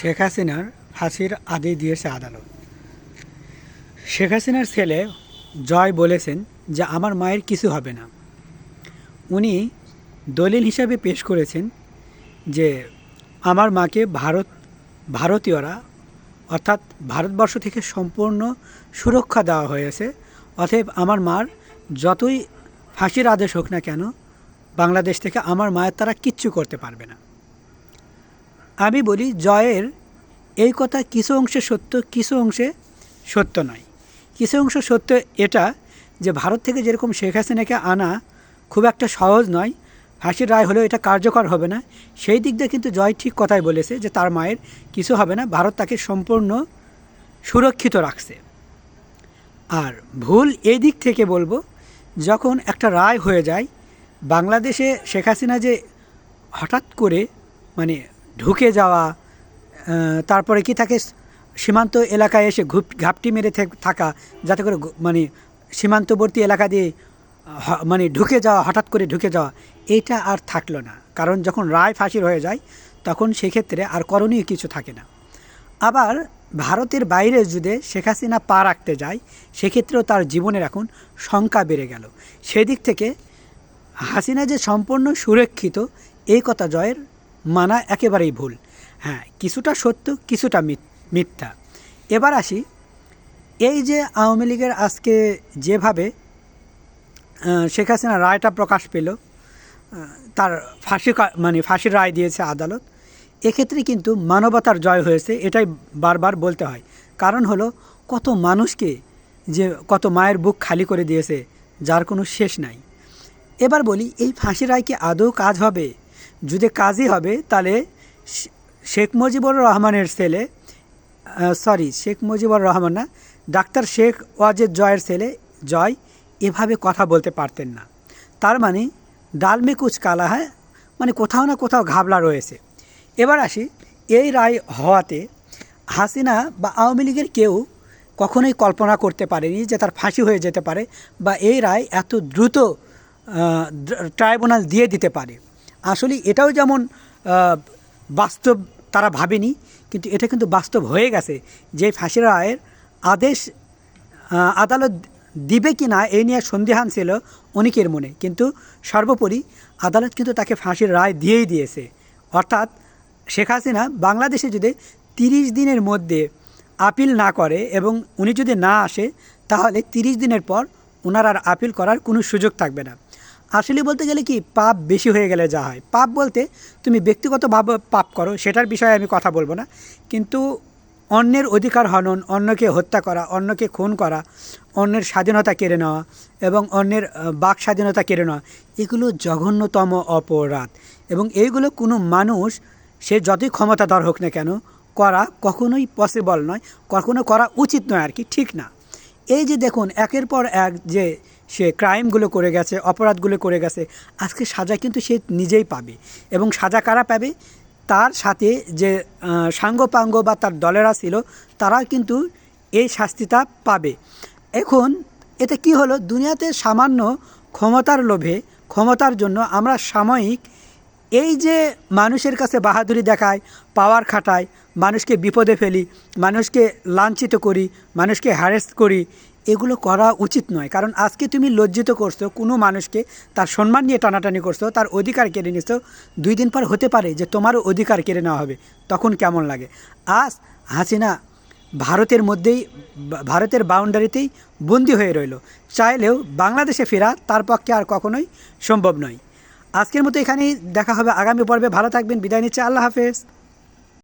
শেখ হাসিনার ফাঁসির আদেশ দিয়েছে আদালত। শেখ হাসিনার ছেলে জয় বলেছেন যে, আমার মায়ের কিছু হবে না। উনি দলিল হিসাবে পেশ করেছেন যে, আমার মাকে ভারত, ভারতীয়রা, অর্থাৎ ভারতবর্ষ থেকে সম্পূর্ণ সুরক্ষা দেওয়া হয়েছে। অতএব আমার মার যতই ফাঁসির আদেশ হোক না কেন, বাংলাদেশ থেকে আমার মায়ের তারা কিচ্ছু করতে পারবে না। আমি বলি, জয়ের এই কথা কিছু অংশে সত্য, কিছু অংশে সত্য নয়। কিছু অংশ সত্য এটা যে ভারত থেকে যেরকম শেখ হাসিনাকে আনা খুব একটা সহজ নয়। ফাঁসির রায় হলেও এটা কার্যকর হবে না। সেই দিক দিয়ে কিন্তু জয় ঠিক কথাই বলেছে যে তার মায়ের কিছু হবে না। ভারত তাকে সম্পূর্ণ সুরক্ষিত রাখছে। আর ভুল এই দিক থেকে বলব, যখন একটা রায় হয়ে যায়, বাংলাদেশে শেখ হাসিনা যে হঠাৎ করে মানে ঢুকে যাওয়া তারপরে কি থাকে, সীমান্ত এলাকায় এসে ঘুপ, ঘাপটি মেরে থেক- যাতে করে মানে সীমান্তবর্তী এলাকা দিয়ে মানে ঢুকে যাওয়া, হঠাৎ করে ঢুকে যাওয়া, এইটা আর থাকল না। কারণ যখন রায় ফাঁসির হয়ে যায়, তখন সেক্ষেত্রে আর করণীয় কিছু থাকে না। আবার ভারতের বাইরে যদি শেখ হাসিনা পা রাখতে যায়, সেক্ষেত্রেও তার জীবনের এখন শঙ্কা বেড়ে গেল। সেদিক থেকে হাসিনা যে সম্পূর্ণ সুরক্ষিত, এই কথা জয়ের মানা একেবারেই ভুল। হ্যাঁ কিছুটা সত্য, কিছুটা মিথ- মিথ্যা। এবার আসি, এই যে আওয়ামী লীগের আজকে যেভাবে শেখ হাসিনা রায়টা প্রকাশ পেল তার ফাঁসি মানে ফাঁসির রায় দিয়েছে আদালত, এক্ষেত্রে কিন্তু মানবতার জয় হয়েছে, এটাই বারবার বলতে হয়। কারণ হলো, কত মানুষকে যে কত মায়ের বুক খালি করে দিয়েছে, যার কোনো শেষ নাই। এবার বলি, এই ফাঁসি রায় কি আদৌ কাজ হবে? যদি কাজই হবে, তাহলে শেখ মুজিবুর রহমানের ছেলে সরি শেখ মুজিবুর রহমান না, ডাক্তার শেখ ওয়াজেদ জয়ের ছেলে জয় এভাবে কথা বলতে পারতেন না। তার মানে ডালমে কুচ কালা, হয়? মানে কোথাও না কোথাও ঘাবলা রয়েছে। এবার আসি, এই রায় হওয়াতে হাসিনা বা আওয়ামী লীগের কেউ কখনোই কল্পনা করতে পারেনি যে তার ফাঁসি হয়ে যেতে পারে বা এই রায় এত দ্রুত ট্রাইব্যুনাল দিয়ে দিতে পারে। আসলে এটাও যেমন বাস্তব তারা ভাবেনি, কিন্তু এটা কিন্তু বাস্তব হয়ে গেছে যে ফাঁসির রায়ের আদেশ আদালত দিবে কি না এই নিয়ে সন্দেহান ছিল অনেকের মনে। কিন্তু সর্বোপরি আদালত কিন্তু তাকে ফাঁসির রায় দিয়েই দিয়েছে। অর্থাৎ শেখ হাসিনা বাংলাদেশে যদি তিরিশ দিনের মধ্যে আপিল না করে এবং উনি যদি না আসে, তাহলে তিরিশ দিনের পর ওনার আর আপিল করার কোনো সুযোগ থাকবে না। আসলে বলতে গেলে কি, পাপ বেশি হয়ে গেলে যা হয়। পাপ বলতে তুমি ব্যক্তিগতভাবে পাপ করো, সেটার বিষয়ে আমি কথা বলব না। কিন্তু অন্যের অধিকার হনন, অন্যকে হত্যা করা, অন্যকে খুন করা, অন্যের স্বাধীনতা কেড়ে নেওয়া এবং অন্যের বাক স্বাধীনতা কেড়ে নেওয়া, এগুলো জঘন্যতম অপরাধ। এবং এইগুলো কোনো মানুষ, সে যতই ক্ষমতাধর হোক না কেন, করা কখনোই পসিবল নয়, কখনো করা উচিত নয় আর কি, ঠিক না। এই যে দেখুন, একের পর এক যে সে ক্রাইমগুলো করে গেছে, অপরাধগুলো করে গেছে, আজকে সাজা কিন্তু সে নিজেই পাবে। এবং সাজা কারা পাবে? তার সাথে যে সাঙ্গপাঙ্গ বা তার দলেরা ছিল তারা কিন্তু এই শাস্তিটা পাবে। এখন এটা কি হলো? দুনিয়াতে সামান্য ক্ষমতার লোভে, ক্ষমতার জন্য আমরা সাময়িক এই যে মানুষের কাছে বাহাদুরি দেখায় পাওয়ার খাটায়, মানুষকে বিপদে ফেলি, মানুষকে লাঞ্ছিত করি, মানুষকে হ্যারেস করি, এগুলো করা উচিত নয়। কারণ আজকে তুমি লজ্জিত করছ, কোনো মানুষকে তার সম্মান নিয়ে টানাটানি করছ, তার অধিকার কেড়ে নিছো, দুই দিন পর হতে পারে যে তোমারও অধিকার কেড়ে নেওয়া হবে, তখন কেমন লাগে? আজ হাসিনা ভারতের মধ্যেই, ভারতের বাউন্ডারিতেই বন্দি হয়ে রইল। চাইলেও বাংলাদেশে ফেরা তার পক্ষে আর কখনোই সম্ভব নয়। আজকের মতো এখানেই দেখা হবে আগামী পর্বে। ভালো থাকবেন বিদায় নিচ্ছে আল্লাহ হাফেজ।